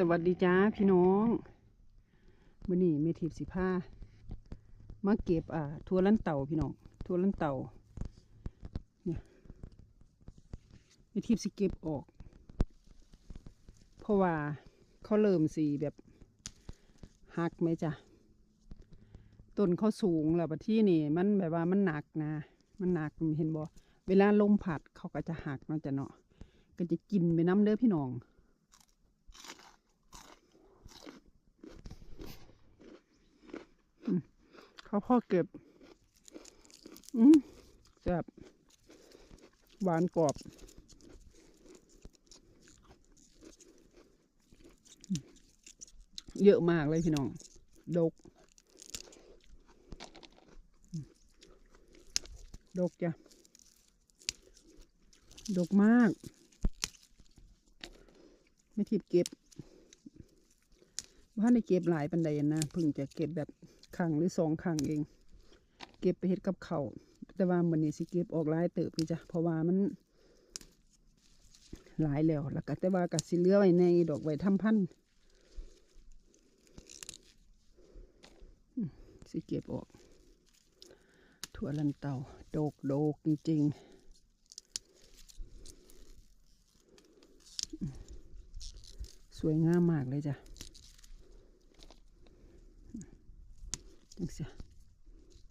สวัสดีจ้าพี่น้องมื่อนี้เมทิพสิผ้ามาเก็บอ่าทัวลันเต่าพี่น้องทัวลันเต่าเนี่ยเมทิพสิเก็บออก เพราะว่าเขาเริ่มสีแบบหักไหมจ้ะต้นเขาสูงแล้วบัดที่นี่ มันแบบว่ามันหนักนะ มันหนักเห็นบ่เวลาลมพัดเขาก็จะหักเนาะจ้ะเนาะก็จะกินไปน้ำเด้อพี่น้อง เขาพ่อเก็บ อืมแซ่บหวานกรอบเยอะมากเลยพี่น้อง ดก ดกจ้ะ ดกมาก ไม่ทิบเก็บว่าในเก็บหลายปันใดนะพิ่งจะเก็บแบบ ครั้งหรือสองครั้งเอง เก็บไปเฮ็ดกับเขาแต่ว่ามันนี้สิเก็บออกหลายเติบนี่จ้ะเพราะว่ามันหลายแล้วแล้วก็แต่ว่าก็สิเหลือไว้ในดอกไว้ทำพันธุ์สิเก็บออก ถั่วลันเตาโดกโดกจริง ๆ สวยงามมากเลยจ้ะ จังเสีย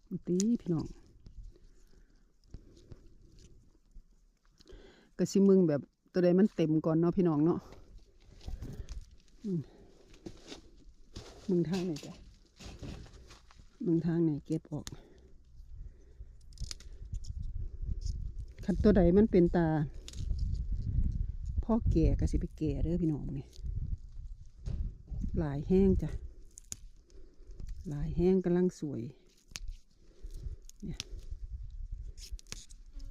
มันตีพี่น้องก็สิมึงแบบตัวใดมันเต็มก่อนเนาะพี่น้องเนาะมึงทางไหนจ้ะมึงทางไหนเก็บออกคันตัวใดมันเป็นตาพ่อแก่ก็สิไปแก่เด้อพี่น้องนี่หลายแห้งจ้ะ ลายแห้งกำลังสวยเนี่ย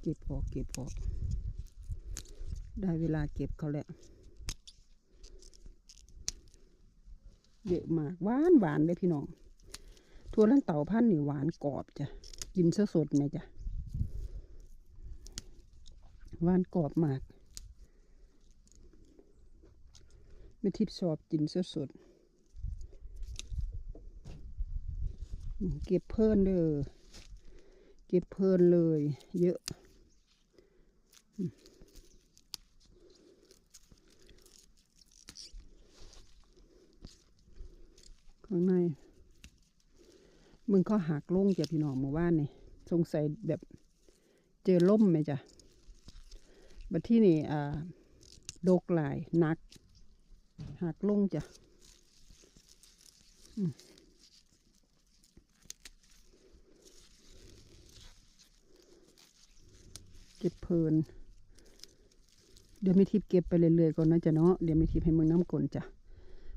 เก็บออกเก็บออก ได้เวลาเก็บเขาแล้วเยอะมากหวานหวานเลยพี่น้องทั่วลันเต่าพันนี่หวานกรอบจ้ะกินสดๆไหมจ้ะหวานกรอบมากไม่ทิพย์ชอบกินสดๆอื เก็บเพลินเด้อเก็บเพลินเลย เยอะ ข้างใน มึงเขาหักลงจ้ะพี่น้องหมู่บ้านนี่สงสัยแบบเจอล่มไหมจ้ะบัดที่นี่อ่าโดกหลายนักหักลงจ้ะ ก็บเพลิน เดี๋ยวไม่ทิพย์เก็บไปเรื่อยๆก่อนนะจ๊ะเนาะ เดี๋ยวไม่ทิพย์ให้มึงน้ำกลนจ้ะ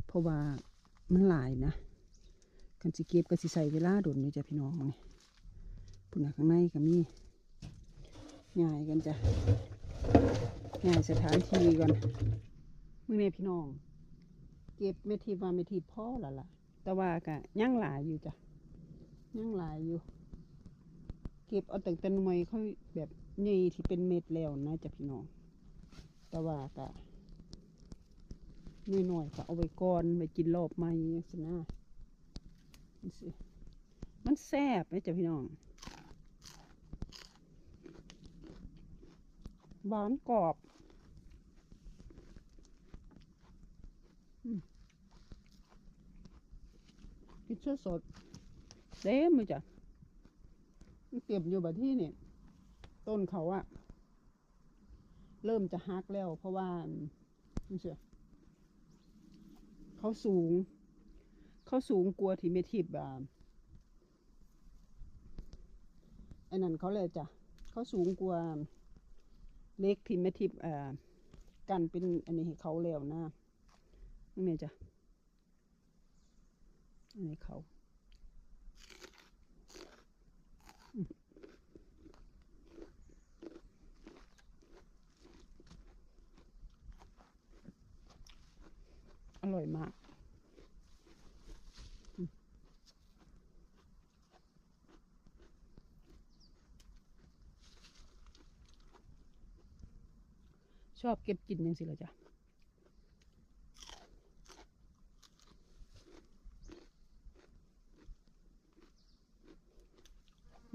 เพราะว่ามันหลายนะกันสิเก็บก็สิใส่เวลาโดนนี่จ้ะพี่น้องนี่ปุ่นข้างในก็มีง่ายกันจ้ะง่ายสถานที่ก่อนมึงเนี่ยพี่น้อง เก็บไม่ทิพย์ว่าไม่ทิพย์พ่อละล่ะ แต่ว่ากะย่างหลายอยู่จ้ะย่างหลายอยู่ เก็บเอาแต่แต่หน่วยเขาแบบ ใหญ่ที่เป็นเม็ดแล้วนะจ๊ะพี่น้องแต่ว่าก็น้อยๆก็เอาไว้ก่อนไว้กินรอบใหม่จังซี้นะมันแซ่บนะจ๊ะพี่น้องหวานกรอบอืมกินสดเต็มเลยจ้ะมันเก็บอยู่แบบที่เนี่ย ต้นเขาอะเริ่มจะฮักแล้ว เพราะว่าไม่เชื่อเขาสูง เขาสูงกลัวที่เมทิบอะไอ้นั่นเขาเลยจ้ะเขาสูงกว่าเล็กที่เมทิบอ่ากันเป็นอันนี้เขาแล้วนะนี่จ้ะอันนี้เขา่อยมากชอบเก็บกินยังสิละจ้ะ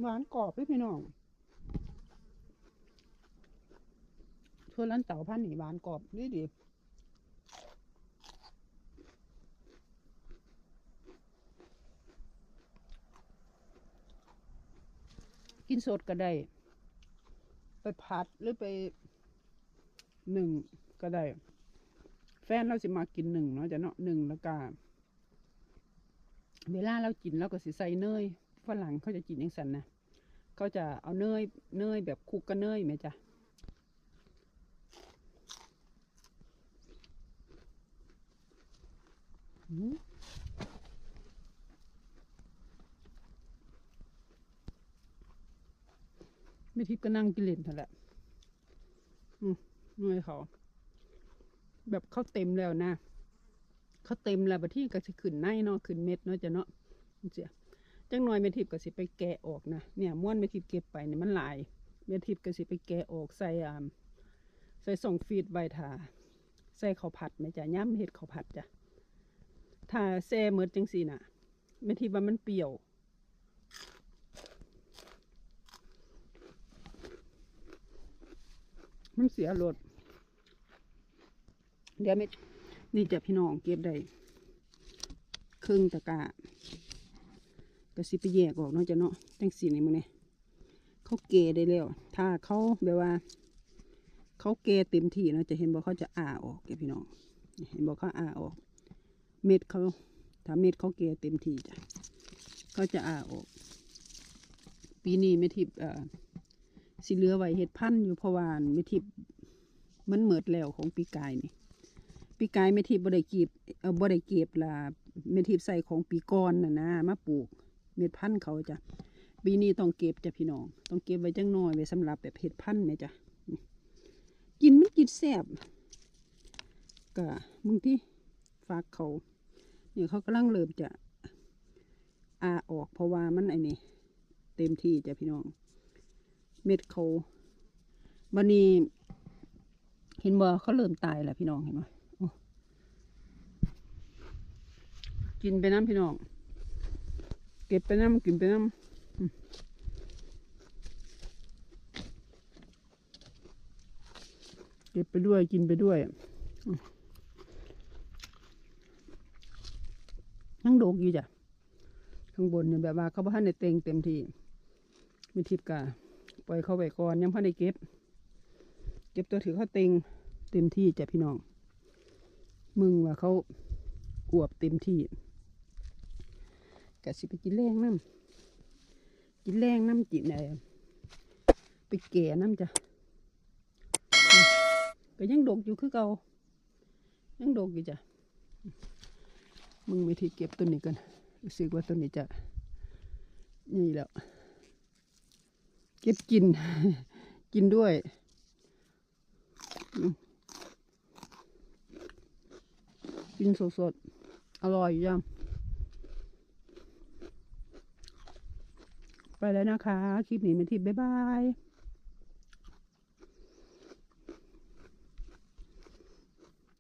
หวานกรอบพี่พี่น้องชวนร้านเต่าพันหนีหวานกรอบดีดี กินสดก็ได้ ไปผัดหรือไปหนึ่งก็ได้ แฟนเราสิมากินหนึ่งเนาะจะเนาะหนึ่งแล้วก็เวลาเรากินเราก็สิใส่เนยฝรั่งเขาจะกินอย่างสันนะเขาจะเอาเนยเนยแบบคลุกกับเนยไหมจ๊ะอืม ไม่ทิพก็นั่งกินเล่นเท่าแหละอืมเนยเขา แบบเขาเต็มแล้วนะเขาเต็มแล้วบัดที่ก็สิขึ้นในเนาะขึ้นเม็ดเนาะจะเนาะเสียจังหน่อยเมทิพก็สิไปแกะออกนะเนี่ยม้วนเมทิพเก็บไปเนี่ยมันหลายเมทิพก็สิไปแกะออกใส่อ่าใส่ส่งฟีดใบถาใส่ข้าวผัดไหมจ้ะย่ำเห็ดข้าวผัดจ้ะถ้าแซ่เมิดจังสีน่ะเมทิพว่ามันเปรี้ยว มันเสียรสเดี๋ยวไม่นี่จะพี่น้องเก็บได้ครึ่งตะกร้าก็สิไปแยกออกเนาะจะเนาะจังสีนี่มึงเนี่ยเขาเกได้แล้ว ถ้าเขาแบบว่า เขาเกเต็มที่เนาะจะเห็นบอกเขาจะอ่าออกแกพี่น้อง เห็นบอกเขาอ่าออก เม็ดเขาถ้าเม็ดเขาเกเต็มที่จ้ะเขาจะอ่าออก ปีนี้ไม่ทิพย์เอ่อ สิเหลือไว้เห็ดพันธุ์อยู่เพราะว่าไม่ทิมันเหมิดแล้วของปีกายนี่ปีกายไม่ทิบ่ได้กีบเออบ่ได้เก็บละไม่ทิใส่ของปีก่อนน่ะนะมาปลูกเม็ดพันธุ์เขาจ้ะปีนี้ต้องเก็บจ้ะพี่น้อง ต้องเก็บไว้จังน้อยไว้สำหรับแบบเห็ดพันธุ์เนี่ยจ้ะกินมันกินแซ่บก็มึงที่ฝากเขาเนี่ยเขากำลังเริ่มจะอาออกเพราะว่ามันไอ้นี่เต็มที่จ้ะพี่น้อง เม็ดเขาบันนี้เห็นบ่เขาเริ่มตายแล้วพี่น้องเห็นไหมกินไปน้ำพี่น้อง เก็บไปน้ำกินไปน้ำเก็บไปด้วยกินไปด้วยอืมยังโดกอยู่จ้ะ ข้างบนเนี่ยแบบว่าเขาบ่ทันได้เต็งเต็มที่มีทิพย์กะ ปล่อยเขาไว้ก่อนยังพ่ได้เก็บ เก็บตัวถือเขาเต็งเต็มที่จ้ะพี่น้อง มึงว่าเขาอวบเต็มที่กะสิไปกินแรงน้ำกินแรงน้ำจิไหนไปแก่น้ำจ้ะก็ยังดกอยู่คือเก่ายังดกอยู่จ้ะมึงไปที่เก็บต้นนี้กันรู้สึกว่าต้นนี้จะนี่แล้ว เก็บกิน กินด้วย กินสดๆ อร่อยจังไปแล้วนะคะ คลิปนี้มาทิปบ๊ายบาย